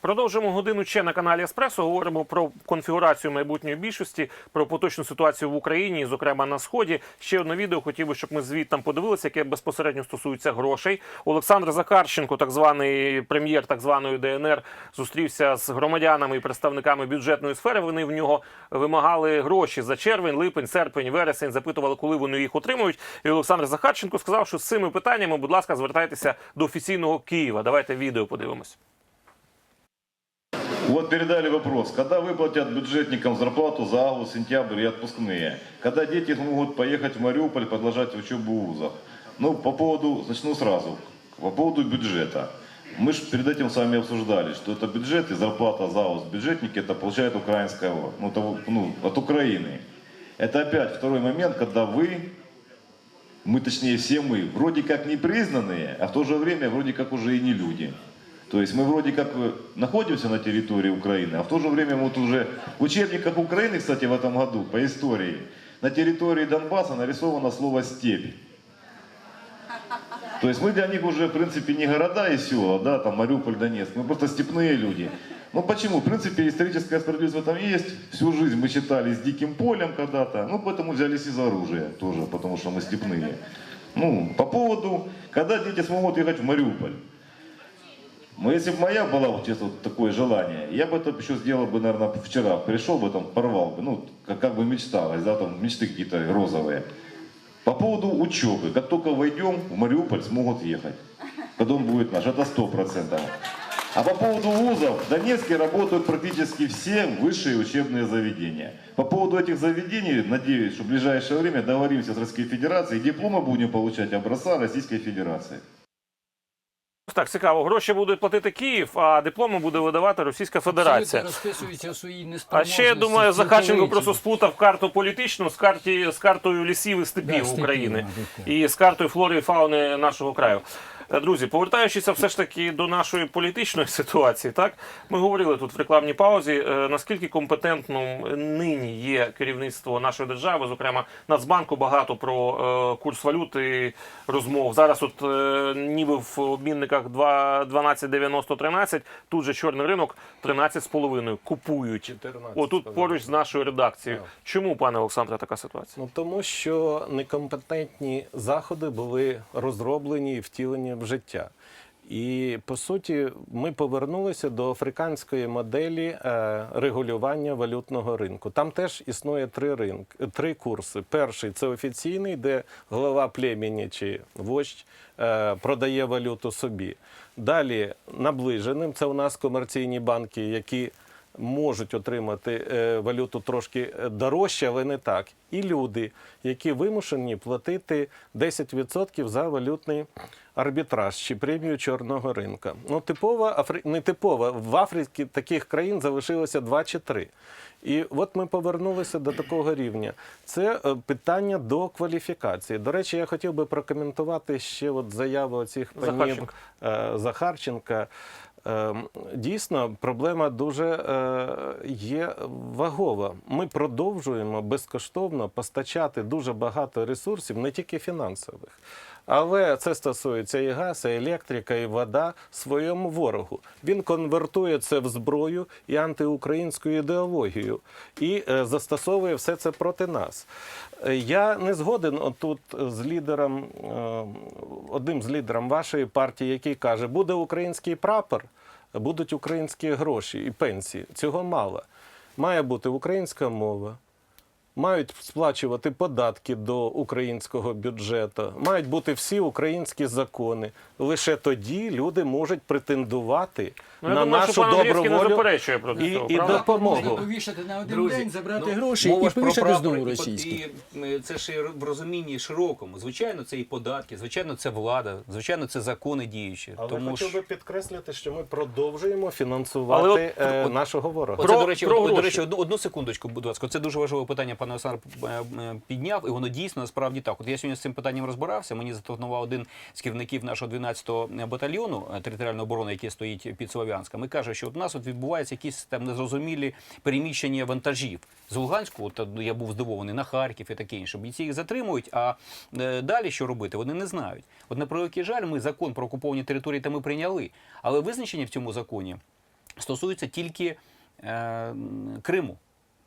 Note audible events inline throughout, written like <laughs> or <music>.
Продовжимо годину ще на каналі Еспресо. Говоримо про конфігурацію майбутньої більшості, про поточну ситуацію в Україні, зокрема на сході. Ще одне відео хотів би, щоб ми звідтам подивилися, яке безпосередньо стосується грошей. Олександр Захарченко, так званий прем'єр так званої ДНР, зустрівся з громадянами і представниками бюджетної сфери. Вони в нього вимагали гроші за червень, липень, серпень, вересень. Запитували, коли вони їх отримують. І Олександр Захарченко сказав, що з цими питаннями, будь ласка, звертайтеся до офіційного Києва. Давайте відео подивимось. Вот передали вопрос, когда выплатят бюджетникам зарплату за август, сентябрь и отпускные? Когда дети смогут поехать в Мариуполь, продолжать учебу в вузах? Ну, по поводу, начну сразу, по поводу бюджета. Мы же перед этим с вами обсуждали, что это бюджет и зарплата за август бюджетники это получает украинского, ну, того, ну, от Украины. Это опять второй момент, когда вы, мы точнее все мы, вроде как не признанные, а в то же время вроде как уже и не люди. То есть мы вроде как э, находимся на территории Украины, а в то же время вот уже в учебниках Украины, кстати, в этом году по истории, на территории Донбасса нарисовано слово «степь». То есть мы для них уже, в принципе, не города и села, да, там Мариуполь, Донецк, мы просто степные люди. Ну почему? В принципе, историческая справедливость в этом есть. Всю жизнь мы считались диким полем когда-то, ну поэтому взялись из оружия тоже, потому что мы степные. Ну, по поводу, когда дети смогут ехать в Мариуполь. Но если бы моя была, вот честно, вот такое желание, я бы это еще сделал бы, наверное, вчера. Пришел бы там, порвал бы, ну, как, как бы мечталось, да, там мечты какие-то розовые. По поводу учебы, как только войдем, в Мариуполь смогут ехать. Когда он будет наш, это сто процентов. А по поводу вузов, в Донецке работают практически все высшие учебные заведения. По поводу этих заведений, надеюсь, что в ближайшее время договоримся с Российской Федерацией, дипломы будем получать образца Российской Федерации. Так, цікаво. Гроші будуть платити Київ, а дипломи буде видавати Російська Федерація. Розписуються в своїй А ще я думаю, Захарченко просто сплутав карту політичну з карті з картою лісів і степів Да, України степів, і з картою флори і фауни нашого краю. Е, Друзі, повертаючися все ж таки до нашої політичної <laughs> ситуації, так ми говорили тут в рекламній паузі, е, наскільки компетентним нині є керівництво нашої держави, зокрема Нацбанку, багато про е, курс валюти розмов. Зараз, от ніби в обмінниках 2 12,90-13, тут же чорний ринок 13,5 купують. 14,5. Отут поруч з нашою редакцією. Чому, пане Олександре, така ситуація? Ну тому що некомпетентні заходи були розроблені і втілені в життя. І по суті, ми повернулися до африканської моделі е, регулювання валютного ринку. Там теж існує три ринки, три курси. Перший це офіційний, де голова племені чи вождь е, продає валюту собі. Далі наближеним це у нас комерційні банки, які можуть отримати е, валюту трошки е, дорожче, але не так. І люди, які вимушені платити 10% за валютний арбітраж чи премію чорного ринка. Ну, типова, Афри... не типова. В Африці таких країн залишилося 2 чи 3. І от ми повернулися до такого рівня. Це е, питання до кваліфікації. До речі, я хотів би прокоментувати ще от заяву цих панів Захарченка. Захарченка. Е, Дійсно, проблема дуже е, є вагова. Ми продовжуємо безкоштовно постачати дуже багато ресурсів, не тільки фінансових. Але це стосується і газ, і електрика, і вода своєму ворогу. Він конвертує це в зброю і антиукраїнську ідеологію і е, застосовує все це проти нас. Я не згоден отут з лідером, е, одним з лідером вашої партії, який каже, буде український прапор, будуть українські гроші і пенсії. Цього мало. Має бути українська мова. Мають сплачувати податки до українського бюджету, мають бути всі українські закони. Лише тоді люди можуть претендувати Ну, на думаю, нашу добру волю і, і допомогу. Можна повішати на один Друзі, день, забрати ну, гроші і повішати знову російські. І це ж в розумінні широкому. Звичайно, це і податки, звичайно, це влада, звичайно, це закони діючі. Але Тому хотів би підкреслити, що ми продовжуємо фінансувати Але от- е, от- нашого ворога. Про- до речі, про до речі, одну, одну секундочку, будь ласка. Це дуже важливе питання, пане Олександр е, е, підняв, і воно дійсно насправді так. От я сьогодні з цим питанням розбирався. Мені зателефонував один з керівників нашого 12-го батальйону е, територіальної оборони, який стоїть під Слов'янськом, і каже, що от у нас от відбуваються якісь там незрозумілі переміщення вантажів з Луганську. От я був здивований на Харків і таке інше. Бійці їх затримують. А далі що робити? Вони не знають. От на превеликий жаль, ми закон про окуповані території та ми прийняли, але визначення в цьому законі стосуються тільки Криму.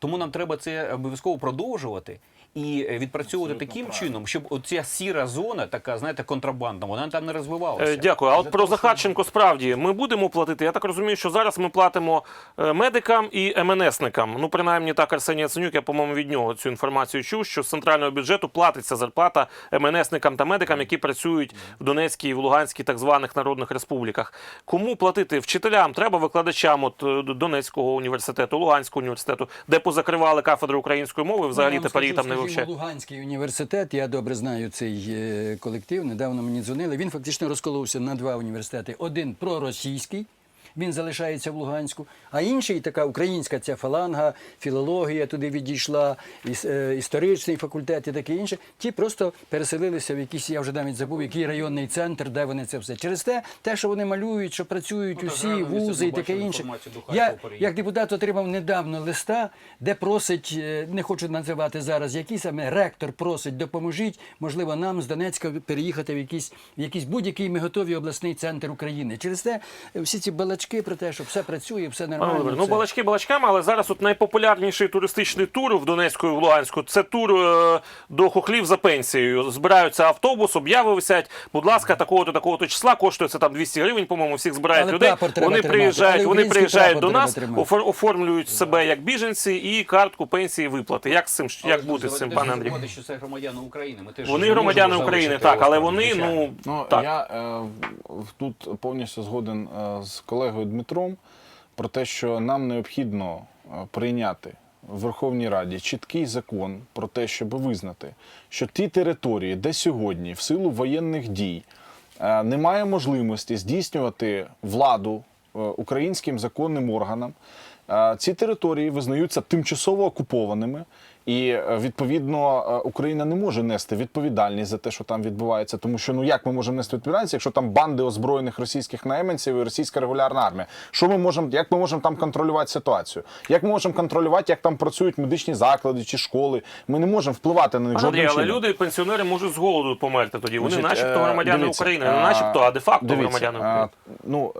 Тому нам треба це обов'язково продовжувати і е, відпрацьовувати таким чином, щоб оця сіра зона, така знаєте, контрабандна, вона там не розвивалася. Е, Дякую. А от про Захарченко справді ми будемо платити. Я так розумію, що зараз ми платимо е, медикам і МНСникам. Ну, принаймні так Арсеній Яценюк, я, по-моєму, від нього цю інформацію чув, що з центрального бюджету платиться зарплата МНСникам та медикам, які працюють в Донецькій і в Луганській так званих народних республіках. Кому платити? Вчителям треба викладачам от Донецького університету, Луганського університету, де позакривали кафедри української мови, взагалі Ну, тепер її скажу, там не скажімо. Луганський університет, я добре знаю цей е, колектив. Недавно мені дзвонили. Він фактично розколовся на два університети: один проросійський. Він залишається в Луганську, а інший така українська ця фаланга, філологія туди відійшла, е, історичний факультет і таке інше. Ті просто переселилися в якийсь, я вже навіть забув, який районний центр, де вони це все. Через те, те, що вони малюють, що працюють Ну, усі реально, вузи і таке інше. Я як депутат отримав недавно листа, де просить, е, не хочу називати зараз, який саме ректор просить, допоможіть, можливо, нам з Донецька переїхати в якийсь, в якийсь будь-який ми готові обласний центр України. Через те е, всі ці балачки про те, що все працює, все Пане нормально. Володимире, ну балачки балачками, але зараз от найпопулярніший туристичний тур в Донецьку і в Луганську це тур е, до хохлів за пенсією. Збираються автобус, обяви висять. Будь ласка, такого-то такого-то числа коштує це там 200 гривень, по-моєму, всіх збирають Але людей. треба Вони приїжджають, але вони приїжджають до нас, офор- оформлюють себе як біженці і картку пенсії виплати. Як з цим як бути з цим, пане Андрій? Андрій? що це громадяни України. Ми теж Вони громадяни України, так, але вони ну Ну, так. я е, тут повністю згоден е, з колегою Дмитром про те, що нам необхідно е, прийняти в Верховній Раді чіткий закон про те, щоб визнати, що ті території, де сьогодні, в силу воєнних дій, е, немає можливості здійснювати владу е, українським законним органам, ці території визнаються тимчасово окупованими. І е, відповідно е, Україна не може нести відповідальність за те, що там відбувається, тому що ну як ми можемо нести відповідальність, якщо там банди озброєних російських найманців і російська регулярна армія? Що ми можемо, як ми можемо там контролювати ситуацію? Як ми можемо контролювати, як там працюють медичні заклади чи школи? Ми не можемо впливати на них жодним але чином. люди, пенсіонери можуть з голоду померти тоді. Вони Значить, начебто е, громадяни дивіться, України, не начебто, а де-факто дивіться, громадяни України. Ну,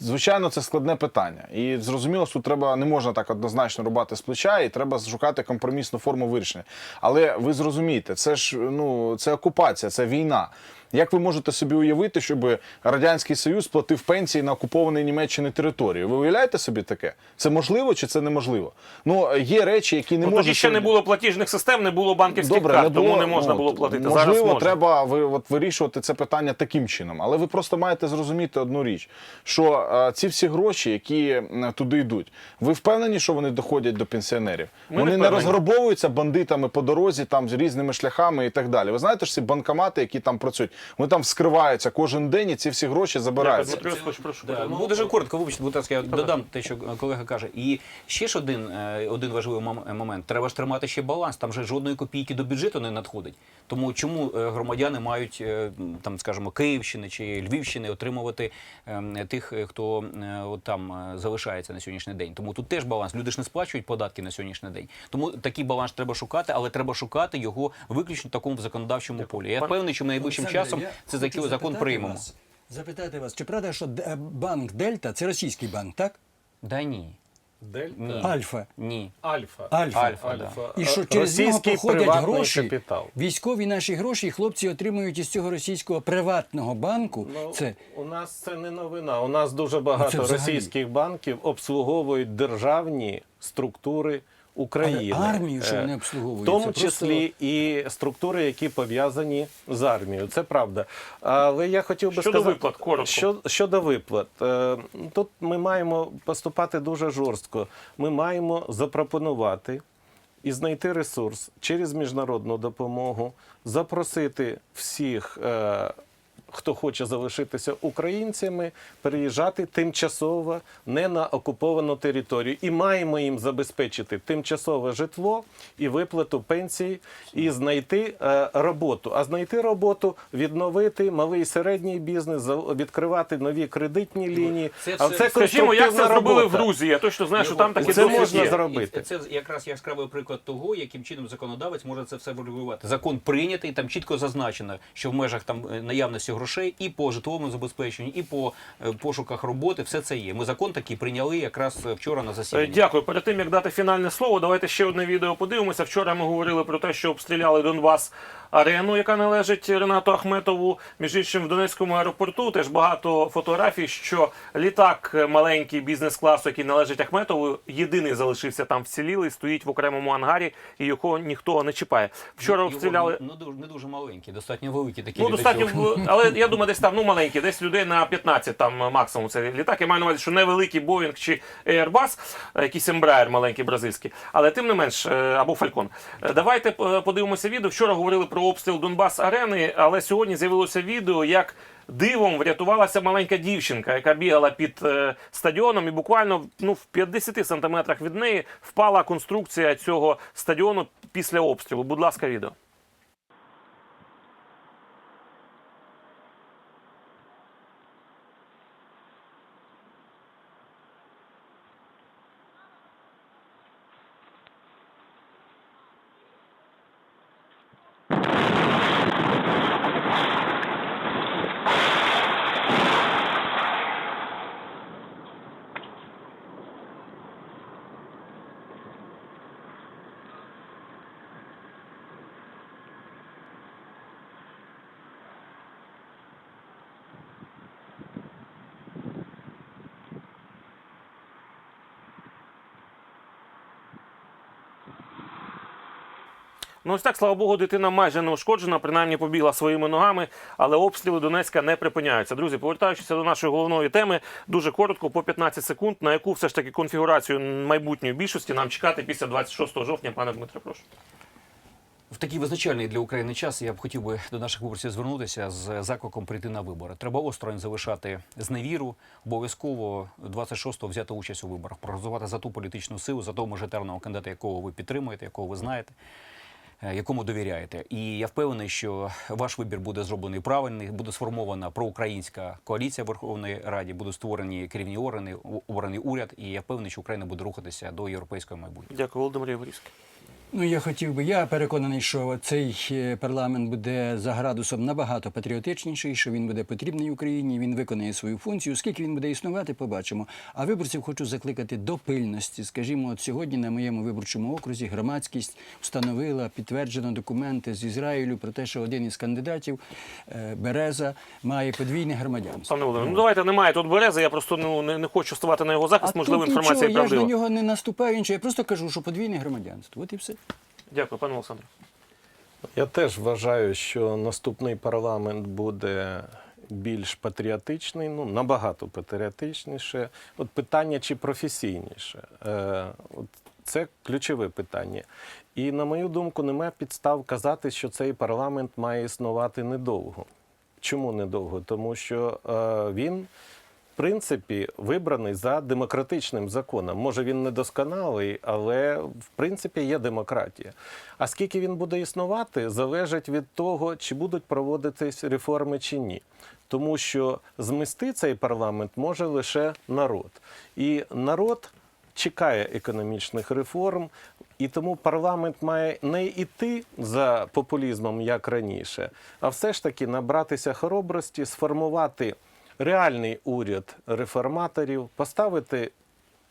звичайно, це складне питання. І зрозуміло, що треба не можна так однозначно рубати з плеча, і треба шукати компромісну форму вирішення. Але ви зрозумієте, це ж ну це окупація, це війна. Як ви можете собі уявити, щоб радянський союз платив пенсії на окупованій Німеччини території? Ви уявляєте собі таке? Це можливо чи це неможливо? Ну є речі, які не Ну, можуть тоді ще не було платіжних систем, не було банківських карт, тому не можна ну, було платити. Можливо, Зараз можна. треба ви, от, вирішувати це питання таким чином. Але ви просто маєте зрозуміти одну річ: що е, ці всі гроші, які туди йдуть, ви впевнені, що вони доходять до пенсіонерів? Ми вони не, впевнені. розграбовуються бандитами по дорозі, там з різними шляхами і так далі. Ви знаєте ж ці банкомати, які там працюють, вони там вскриваються кожен день, і ці всі гроші забираються. Дмитро Йосипович, прошу. Да, ну, дуже коротко, вибачте, будь ласка, я додам те, що колега каже. І ще ж один, е, один важливий мом- момент. Треба ж тримати ще баланс. Там же жодної копійки до бюджету не надходить. Тому чому е, громадяни мають е, м, там, скажімо, Київщини чи Львівщини отримувати ем, тих, е, хто е, от там е, залишається на сьогоднішній день. Тому тут теж баланс. Люди ж не сплачують податки на сьогоднішній день. Тому такий баланс треба шукати, але треба шукати його виключно в такому законодавчому полі. Я впевнений, що найближчим Олександре, часом я це хочу закон приймемо. вас- Запитати вас, чи правда, що банк Дельта це російський банк, так? Да ні. Дельта. Ні. Альфа. Ні. Альфа. Альфа. Альфа, да. І що через нього походять гроші, капітал. військові наші гроші, і хлопці отримують із цього російського приватного банку. Ну, це у нас це не новина. У нас дуже багато Ну, російських банків обслуговують державні структури України. Але армію, що Е, вони обслуговують, в тому просто- числі і структури, які пов'язані з армією. Це правда. Але я хотів би Щодо сказати виплат, коротко. Що, щодо виплат, е, тут ми маємо поступати дуже жорстко. Ми маємо запропонувати і знайти ресурс через міжнародну допомогу, запросити всіх. е, Хто хоче залишитися українцями, переїжджати тимчасово не на окуповану територію, і маємо їм забезпечити тимчасове житло і виплату пенсії, і знайти е, роботу. А знайти роботу, відновити малий і середній бізнес, відкривати нові кредитні лінії. Це а все- це Скажімо, як це зробили в. Грузії. Я точно знаю, що там такі Це можна є. зробити. І Це якраз яскравий приклад того, яким чином законодавець може це все врегулювати. Закон прийнятий, там чітко зазначено, що в межах там е, наявності грошей і по житловому забезпеченню, і по е, пошуках роботи. Все це є. Ми закон такий прийняли якраз е, вчора на Е, засіданні. Дякую. Перед тим як дати фінальне слово, давайте ще одне відео подивимося. Вчора ми говорили про те, що обстріляли Донбас арену, яка належить Ренату Ахметову. Між іншим, в Донецькому аеропорту теж багато фотографій, що літак е, маленький бізнес-класу, який належить Ахметову, єдиний залишився там вцілілий, стоїть в окремому ангарі, і його ніхто не чіпає. Вчора обстріляли. не, не дуже не дуже маленькі, достатньо великі такі. Ну, достатньо, <laughs> але я думаю, десь там ну маленькі, десь людей на 15 там максимум це літак. Я маю на увазі, що невеликий Boeing чи Airbus, е, якийсь Embraer маленький бразильський, але тим не менш, е, або Falcon. Е, Давайте е, подивимося відео. Вчора говорили про обстріл Донбас арени, але сьогодні з'явилося відео, як дивом врятувалася маленька дівчинка, яка бігала під е, стадіоном, і буквально ну, в 50 сантиметрах від неї впала конструкція цього стадіону після обстрілу. Будь ласка, відео. Ну ось так, слава Богу, дитина майже не ушкоджена, принаймні побігла своїми ногами, але обстріли Донецька не припиняються. Друзі, повертаючись до нашої головної теми, дуже коротко, по 15 секунд, на яку все ж таки конфігурацію майбутньої більшості нам чекати після 26 жовтня, пане Дмитре, прошу. В такий визначальний для України час я б хотів би до наших виборців звернутися з закликом прийти на вибори. Треба осторонь залишати зневіру, обов'язково 26-го взяти участь у виборах, проголосувати за ту політичну силу, за того мажоритарного кандидата, якого ви підтримуєте, якого ви знаєте. Е, Якому довіряєте, і я впевнений, що ваш вибір буде зроблений правильний. Буде сформована проукраїнська коаліція в Верховної Раді, будуть створені керівні органи, обраний уряд. І я впевнений, що Україна буде рухатися до європейського майбутнього. Дякую, Володимир Єврійський. Ну, я хотів би, я переконаний, що цей е, парламент буде за градусом набагато патріотичніший, що він буде потрібний Україні, він виконає свою функцію. Скільки він буде існувати, побачимо. А виборців хочу закликати до пильності. Скажімо, от сьогодні на моєму виборчому окрузі громадськість встановила підтверджено документи з Ізраїлю про те, що один із кандидатів е, Береза має подвійне громадянство. Пане Володимир, ну давайте немає тут берези. Я просто ну, не, не хочу ставати на його захист. Можливо, тут інформація нічого, я ж на нього не наступаю нічого. Я просто кажу, що подвійне громадянство. От і все. Дякую, пане Олександре. Я теж вважаю, що наступний парламент буде більш патріотичний, ну набагато патріотичніше. От питання чи професійніше. Е, от це ключове питання. І на мою думку, немає підстав казати, що цей парламент має існувати недовго. Чому недовго? Тому що е, він. Принципі, вибраний за демократичним законом. Може, він недосконалий, але в принципі є демократія. А скільки він буде існувати, залежить від того, чи будуть проводитись реформи чи ні. Тому що змести цей парламент може лише народ. І народ чекає економічних реформ, і тому парламент має не йти за популізмом, як раніше, а все ж таки набратися хоробрості, сформувати реальний уряд реформаторів, поставити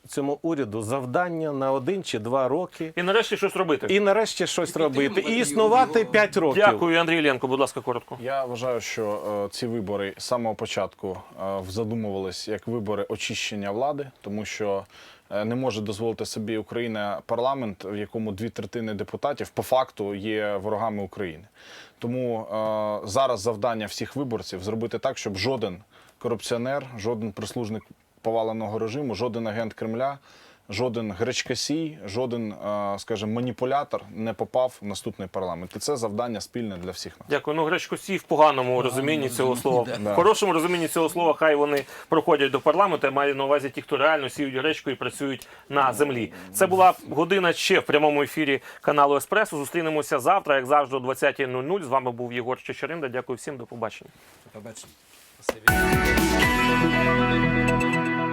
цьому уряду завдання на один чи два роки. І нарешті щось робити. І нарешті щось робити, і існувати його. 5 років. Дякую, Андрій Іллєнко, будь ласка, коротко. Я вважаю, що е, ці вибори з самого початку е, задумувались як вибори очищення влади, тому що е, не може дозволити собі Україна парламент, в якому дві третини депутатів по факту є ворогами України. Тому е, зараз завдання всіх виборців зробити так, щоб жоден корупціонер, жоден прислужник поваленого режиму, жоден агент Кремля. Жоден гречкасій, жоден, е, скажімо, маніпулятор не попав в наступний парламент. І це завдання спільне для всіх нас. Дякую. Ну, гречкосі в поганому розумінні цього слова. В хорошому розумінні цього слова, хай вони проходять до парламенту. Я маю на увазі ті, хто реально сіють гречку і працюють на землі. Це була година ще в прямому ефірі каналу Еспресо. Зустрінемося завтра, як завжди, о 20.00. З вами був Єгор Чечеринда. Дякую всім, до побачення. Побачимо.